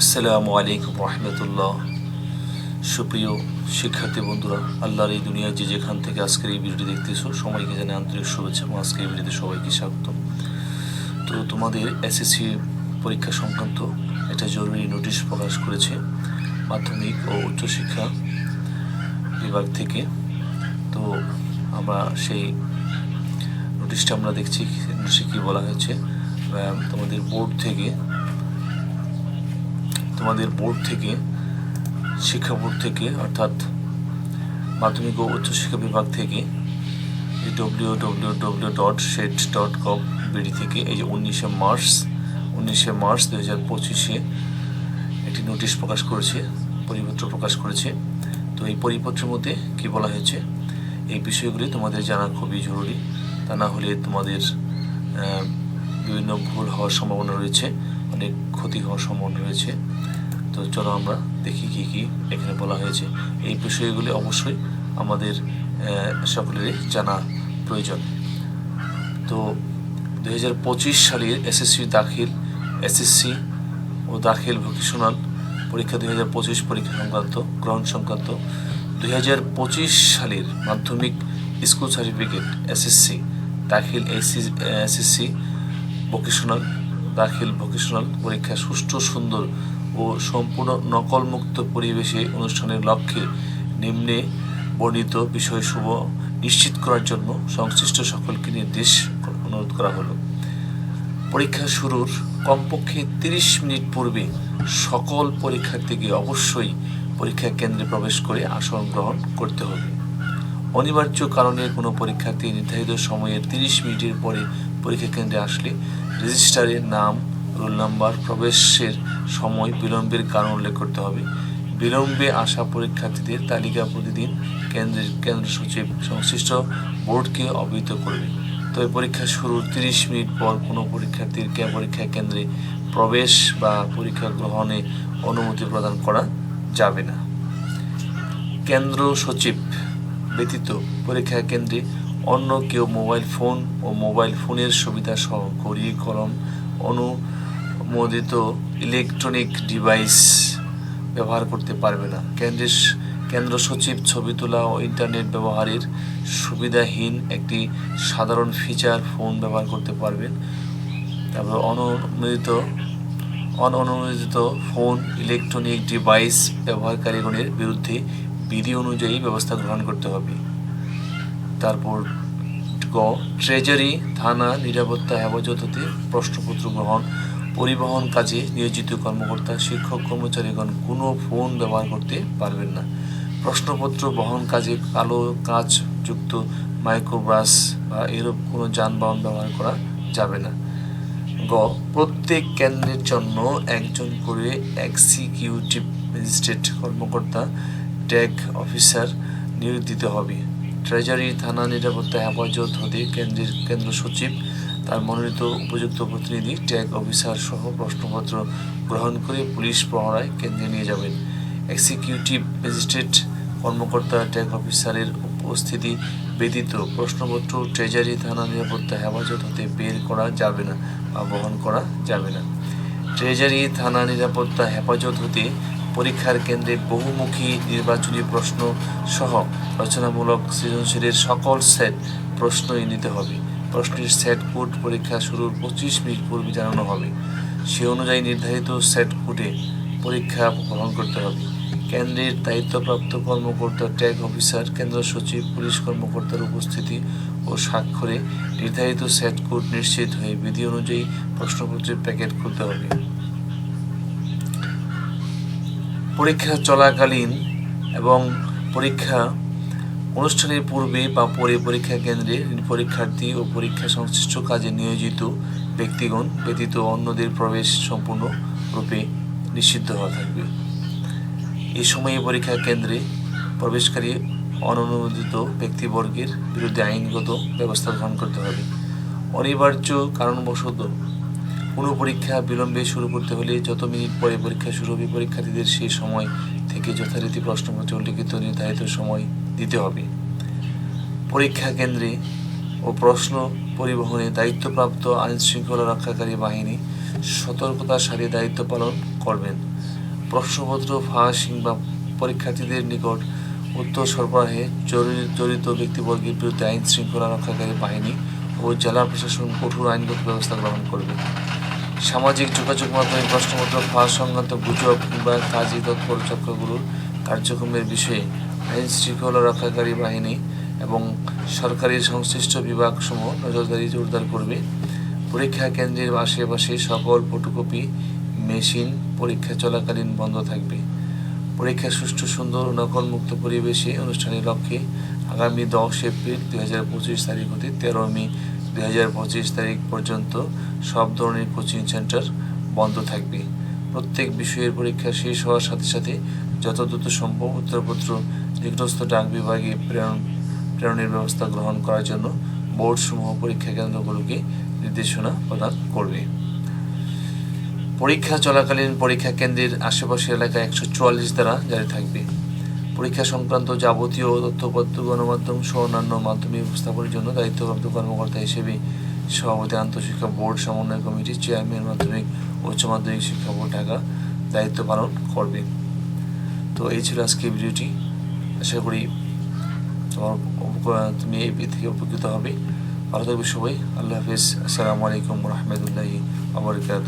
আসসালামু আলাইকুম রহমতুল্লাহ। সুপ্রিয় শিক্ষার্থী বন্ধুরা, আল্লাহর এই দুনিয়ায় যে যেখান থেকে আজকের এই ভিডিওটি দেখতেছো, সবাইকে জানে আন্তরিক শুভেচ্ছা এবং আজকের এই ভিডিওতে সবাইকে স্বাগত তো তোমাদের এসএসসি পরীক্ষা সংক্রান্ত একটা জরুরি নোটিশ প্রকাশ করেছে মাধ্যমিক ও উচ্চশিক্ষা বিভাগ থেকে। তো আমরা সেই নোটিশটা আমরা দেখছি নোটিশে কী বলা হয়েছে? তোমাদের বোর্ড থেকে তোমাদের বোর্ড থেকে, শিক্ষা বোর্ড থেকে, অর্থাৎ মাধ্যমিক ও উচ্চশিক্ষা বিভাগ থেকে W W W dot set dot com BD থেকে, এই যে উনিশে মার্চ উনিশে মার্চ দু হাজার পঁচিশে একটি নোটিশ প্রকাশ করেছে, পরিপত্র প্রকাশ করেছে। তো এই পরিপত্রের মধ্যে কী বলা হয়েছে? এই বিষয়গুলি তোমাদের জানা খুবই জরুরি। তা না হলে তোমাদের বিভিন্ন ভুল হওয়ার সম্ভাবনা রয়েছে, অনেক ক্ষতি হওয়ার সম্ভাবনা রয়েছে। তো চলো আমরা দেখি কি কি এখানে বলা হয়েছে। এই বিষয়গুলি অবশ্যই আমাদের সকলেরই জানা প্রয়োজন। তো দু হাজার পঁচিশ সালের এসএসসি দাখিল এসএসসি ও দাখিল ভোকেশনাল পরীক্ষা দুই হাজার পঁচিশ পরীক্ষা সংক্রান্ত, গ্রহণ সংক্রান্ত। দুই হাজার পঁচিশ সালের মাধ্যমিক স্কুল সার্টিফিকেট এসএসসি দাখিল এসএসসি ভোকেশনাল দাখিল ভোকেশনাল পরীক্ষা সুষ্ঠু, সুন্দর ও সম্পূর্ণ নকলমুক্ত পরিবেশে অনুষ্ঠানের লক্ষ্যে নিম্নে বর্ণিত বিষয়সমূহ নিশ্চিত করার জন্য সংশ্লিষ্ট সকলকে নির্দেশ অনুরোধ করা হলো। পরীক্ষা শুরুর কমপক্ষে তিরিশ মিনিট পূর্বে সকল পরীক্ষার্থীকে অবশ্যই পরীক্ষা কেন্দ্রে প্রবেশ করে আসন গ্রহণ করতে হবে। অনিবার্য কারণে কোনো পরীক্ষার্থী নির্ধারিত সময়ের তিরিশ মিনিটের পরে পরীক্ষা কেন্দ্রে আসলে রেজিস্টারের নাম রোল নাম্বার প্রবেশের সময় বিলম্বের কারণ উল্লেখ করতে হবে। বিলম্বে আসা পরীক্ষার্থীদের তালিকা প্রতিদিন কেন্দ্রের কেন্দ্র সচিব সংশ্লিষ্ট বোর্ডকে অবহিত করবে। তবে পরীক্ষা শুরুর তিরিশ মিনিট পর কোনো পরীক্ষার্থীর পরীক্ষা কেন্দ্রে প্রবেশ বা পরীক্ষা গ্রহণে অনুমতি প্রদান করা যাবে না। কেন্দ্র সচিব ব্যতীত পরীক্ষা কেন্দ্রে অন্য কেউ মোবাইল ফোন ও মোবাইল ফোনের সুবিধা সহ ঘড়ি কলম অনুমোদিত ইলেকট্রনিক ডিভাইস ব্যবহার করতে পারবে না। কেন্দ্রের কেন্দ্র সচিব ছবি তোলা ও ইন্টারনেট ব্যবহারের সুবিধাহীন একটি সাধারণ ফিচার ফোন ব্যবহার করতে পারবেন। তারপর অনুমোদিত, অননুমোদিত ফোন ইলেকট্রনিক ডিভাইস ব্যবহারকারীগণের বিরুদ্ধে বিধি অনুযায়ী ব্যবস্থা গ্রহণ করতে হবে। তারপর ট্রেজারি থানা, নিরাপত্তা হেফাজত হতে প্রশ্নপত্র গ্রহণ পরিবহন কাজে নিয়োজিত কর্মকর্তা, শিক্ষক, কর্মচারীগণ কোনো ফোন ব্যবহার করতে পারবেন না। প্রশ্নপত্র বহন কাজে কালো কাজ যুক্ত মাইক্রোবাস বা এরূপ কোনো যানবাহন ব্যবহার করা যাবে না। গ, প্রত্যেক কেন্দ্রের জন্য একজন করে এক্সিকিউটিভ ম্যাজিস্ট্রেট, কর্মকর্তা ট্যাগ অফিসার নিয়োগ দিতে হবে। ট্রেজারি, থানা নিরাপত্তা, হেফাজত হতে কেন্দ্রের কেন্দ্র সচিব তার মনোনীত উপযুক্ত প্রতিনিধি, ট্যাগ অফিসার সহ প্রশ্নপত্র গ্রহণ করে পুলিশ প্রহরায় কেন্দ্রে নিয়ে যাবেন। এক্সিকিউটিভ ম্যাজিস্ট্রেট কর্মকর্তা, ট্যাগ অফিসারের উপস্থিতি ব্যতীত প্রশ্নপত্র ট্রেজারি, থানা নিরাপত্তা, হেফাজত হতে বের করা যাবে না বা বহন করা যাবে না। ট্রেজারি, থানা নিরাপত্তা, হেফাজত হতে পরীক্ষার কেন্দ্রে বহুমুখী নির্বাচনী প্রশ্ন সহ রচনামূলক সৃজনশীলের সকল সেট প্রশ্নই নিতে হবে। প্রশ্নের সেট কোড পরীক্ষা শুরুর পঁচিশ মিনিট পূর্বে জানানো হবে। সে অনুযায়ী নির্ধারিত সেট কোডে পরীক্ষা গ্রহণ করতে হবে। কেন্দ্রের দায়িত্বপ্রাপ্ত কর্মকর্তা ট্যাগ অফিসার কেন্দ্র সচিব, পুলিশ কর্মকর্তার উপস্থিতি ও স্বাক্ষরে নির্ধারিত সেট কোড নিশ্চিত হয়ে বিধি অনুযায়ী প্রশ্নপত্রের প্যাকেট খুলতে হবে। পরীক্ষা চলাকালীন এবং পরীক্ষা অনুষ্ঠানের পূর্বে বা পরে পরীক্ষা কেন্দ্রে পরীক্ষার্থী ও পরীক্ষা সংশ্লিষ্ট কাজে নিয়োজিত ব্যক্তিগণ ব্যতীত অন্যদের প্রবেশ সম্পূর্ণ রূপে নিষিদ্ধ হওয়া থাকবে। এই সময়ে পরীক্ষা কেন্দ্রে প্রবেশকারী অননুমোদিত ব্যক্তিবর্গের বিরুদ্ধে আইনগত ব্যবস্থা গ্রহণ করতে হবে। অনিবার্য কারণবশত কোনো পরীক্ষা বিলম্বে শুরু করতে হলে যত মিনিট পরে পরীক্ষা শুরু হবে, পরীক্ষার্থীদের সেই সময় থেকে যথারীতি প্রশ্নপত্র উল্লিখিত নির্ধারিত সময় দিতে হবে। পরীক্ষা কেন্দ্রে ও প্রশ্ন পরিবহনে দায়িত্বপ্রাপ্ত আইন শৃঙ্খলা রক্ষাকারী বাহিনী সতর্কতার সাথে দায়িত্ব পালন করবেন। প্রশ্নপত্র, ফাঁস কিংবা পরীক্ষার্থীদের নিকট উত্তর সরবরাহে জরুরি, জড়িত ব্যক্তিবর্গের বিরুদ্ধে আইন শৃঙ্খলা রক্ষাকারী বাহিনী ও জেলা প্রশাসন কঠোর আইনগত ব্যবস্থা গ্রহণ করবে। সামাজিক যোগাযোগ মাধ্যমে প্রশ্নপত্র, ফাঁস সংক্রান্ত গুজব কিংবা কাজী তৎপর চক্রগুলোর কার্যক্রমের বিষয়ে আইন শৃঙ্খলা রক্ষাকারী বাহিনী এবং সরকারি সংশ্লিষ্ট বিভাগসমূহ নজরদারি জোরদার করবে। পরীক্ষা কেন্দ্রের আশেপাশে সকল ফটোকপি, মেশিন পরীক্ষা চলাকালীন বন্ধ থাকবে। পরীক্ষা সুষ্ঠু, সুন্দর ও নকলমুক্ত পরিবেশে অনুষ্ঠানের লক্ষ্যে আগামী দশ এপ্রিল দুই হাজার পঁচিশ তারিখ হতে তেরো মে দুই হাজার পঁচিশ তারিখ পর্যন্ত সব ধরনের কোচিং সেন্টার বন্ধ থাকবে। প্রত্যেক বিষয়ের পরীক্ষা শেষ হওয়ার সাথে সাথে যত দ্রুত সম্ভব উত্তরপত্র নিকটস্থ ডাক বিভাগে প্রেরণ, প্রেরণের ব্যবস্থা গ্রহণ করার জন্য বোর্ডসমূহ পরীক্ষা কেন্দ্রগুলোকে নির্দেশনা প্রদান করবে। পরীক্ষা চলাকালীন পরীক্ষা কেন্দ্রের আশেপাশের এলাকায় একশো চুয়াল্লিশ দ্বারা জারি থাকবে। পরীক্ষা সংক্রান্ত যাবতীয় তথ্যপত্র, গণমাধ্যম সহ অন্যান্য মাধ্যমে উপস্থাপনের জন্য দায়িত্বপ্রাপ্ত কর্মকর্তা হিসেবে সভাপতি আন্তঃশিক্ষা বোর্ড সমন্বয় কমিটির চেয়ারম্যান মাধ্যমিক উচ্চ মাধ্যমিক শিক্ষা বোর্ড ঢাকা দায়িত্ব পালন করবে। তো এই ছিল আজকে ভিডিওটি। আশা করি তোমার তুমি এই থেকে উপকৃত হবে। ভালো থাকবে সবাই। আল্লাহ হাফিজ। আসসালামু আলাইকুম রহমতুল্লাহি আবরকাত